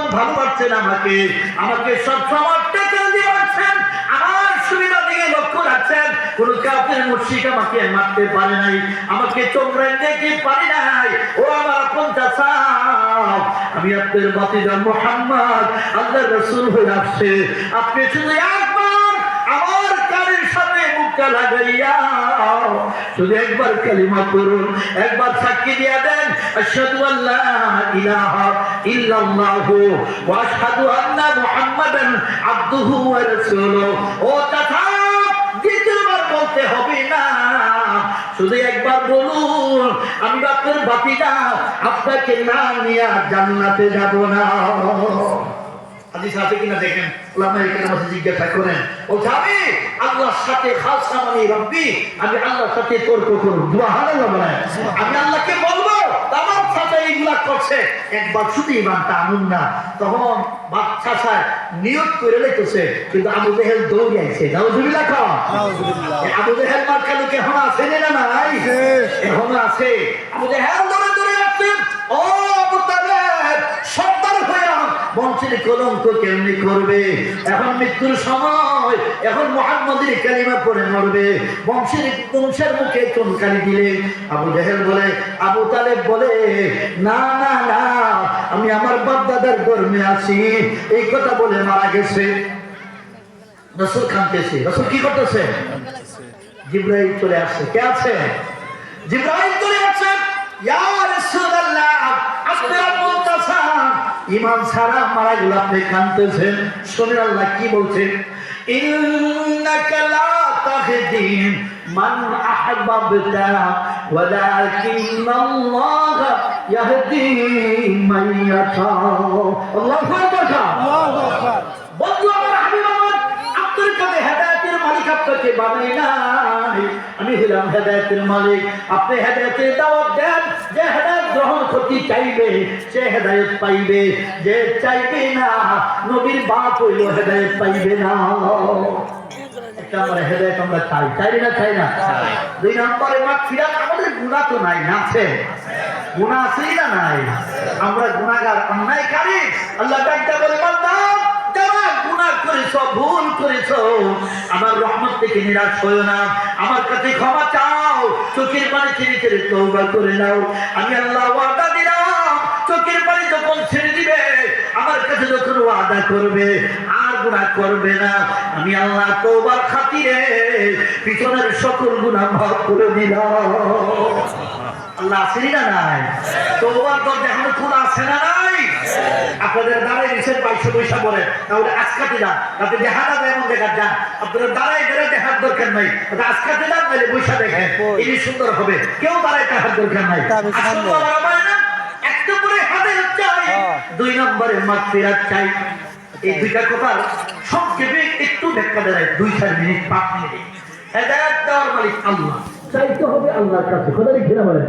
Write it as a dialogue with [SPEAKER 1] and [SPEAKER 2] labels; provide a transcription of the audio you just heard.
[SPEAKER 1] জীবন ভালোবাসছেন আমাকে। আমাকে আমার সুবিধা দিকে লক্ষ্য রাখছেন। মুর্শিক আমাকে মারতে পারে নাই। আমাকে পারে নাই। ও আমার আমি আপনার বাতিদার মোহাম্মদ। আল্লাহ রসুল হয়ে আসছে। আপনি শুধু কানের মুখটা লাগাইয়া শুধু একবার কালিমা করুন একবার সাক্ষী দিয়া দেন, আশহাদু ইলাহা ইল্লাল্লাহু ওয়া আশহাদু আন্না মুহাম্মাদান আবদুহু ওয়া ও তথা দ্বিতীয়বার বলতে হবে না। শুধু একবার বলুন, আমি আপনার বাতিটা আপনাকে না নিয়ে জান্নাতে যাব না। হাদিস আছে কিনা দেখেন ওলামা জিজ্ঞাসা করেন। ও যাবে আল্লাহর সাথে খালসা মানে রব্বি আমি আল্লাহর সাথে তর্ক করব। আমি আল্লাহকে বলব আমার সাথে এইগুলা করছে। একবার শুধু ইমানটা আনুন না তখন বাচ্চা সাহেব নিয়োগ করে লেগেছে কিন্তু আবু জেহেল দৌড়ে আইছে। নাউজুবিল্লাহ কহ আবু জেহেল মার কালুকে এখন আছে না নাই? এখন আছে। আবু জেহেল দৌড়ে দৌড়ে আসছেন। ও আবু বংশের কলঙ্ক কেমনি করবে? এখন মৃত্যুর সময়, এখন মোহাম্মদের কালিমা পড়ে মরবে। বংশের বংশের মুখে চুনকালি দিলে। আবু জাহেল বলে, আবু তালেব বলে, না না না, আমি আমার বাপদাদার গর্মে আছি। এই কথা বলে মারা গেছে। রসুল খানতেছে রসুল কি করতেছে? জিব্রাহিম চলে আসছে। কে আছে? জিব্রাহিম চলে আসছে। ইয়া রাসূলুল্লাহ আপনারা ইমান ছাড়া মারা গেল আপনি কানতেছেন শুনে আল্লাহ কি বলছেন ইন্নাকা লা তাহদি মান আহবাবতা ওয়ালাকিন আল্লাহ ইয়াহদি মান ইয়াশা। আল্লাহু বন্ধু আমার হাবিব আমার আপনার কাছে হেদায়েতের মালিক আপনাকে বানাই নাই আমি হলাম হেদায়েতের মালিক। আপনি হেদায়েতের দাওয়াত দেন যে হেদায়েত গ্রহণ করতে চাইবে সে হেদায়েত পাইবে। যে চাইবে না নবীর বাপ হইল হেদায়েত পাইবে না। আমরা হেদায়েত আমরা চাই। চাই না চাই না? দুই নম্বরে মাগফিরাত আমাদের গুনাহ তো নাই না আছে। গুনাহ আছে না নাই? আমরা গুনাহগার অন্যায়কারী। আল্লাহ ডাকতে বলে বান্দা যারা গুনাহ করেছ ভুল করেছ? আমার রহমত থেকে নিরাশ হয়েও না। আমার কাছে ক্ষমা চাও। চোখের পানি ছেড়ে ছেড়ে তৌবা করে নাও। আমি আল্লাহ ওয়াদা দিলাম। চোখের পানি যখন ছেড়ে দিবে, আমার কাছে যখন ওয়াদা করবে, আর গুনাহ করবে না। আমি আল্লাহ তৌবার খাতিরে পিছনের সকল গুনাহ মাফ করে দিলাম। আল্লাহ আসেনি না নাই? তৌবার দরজা এখনও খোলা আছে না নাই? আপনাদের দাঁড়ায় নিচের বাইশে পয়সা বলেন তাহলে আজকাতে যান তাতে দেখা যাবে এমন দেখা যান আপনারা দাঁড়ায় দাঁড়ায় দেখার দরকার নাই। আজকাতে যান নাহলে পয়সা দেখেন। ইনি সুন্দর হবে। কেউ দাঁড়ায় দেখার দরকার নাই। এক নম্বরে হাতে চাই দুই নম্বরে মাগফিরাত চাই। এই দুইটা কথার সংক্ষেপে একটু ব্যাখ্যা দেয়। দুই চার মিনিট পাঁচ মিনিট। হেদায়ত দেওয়ার মালিক আল্লাহ। চাইতে হবে আল্লাহর কাছে। কথা লিখে না বলেন?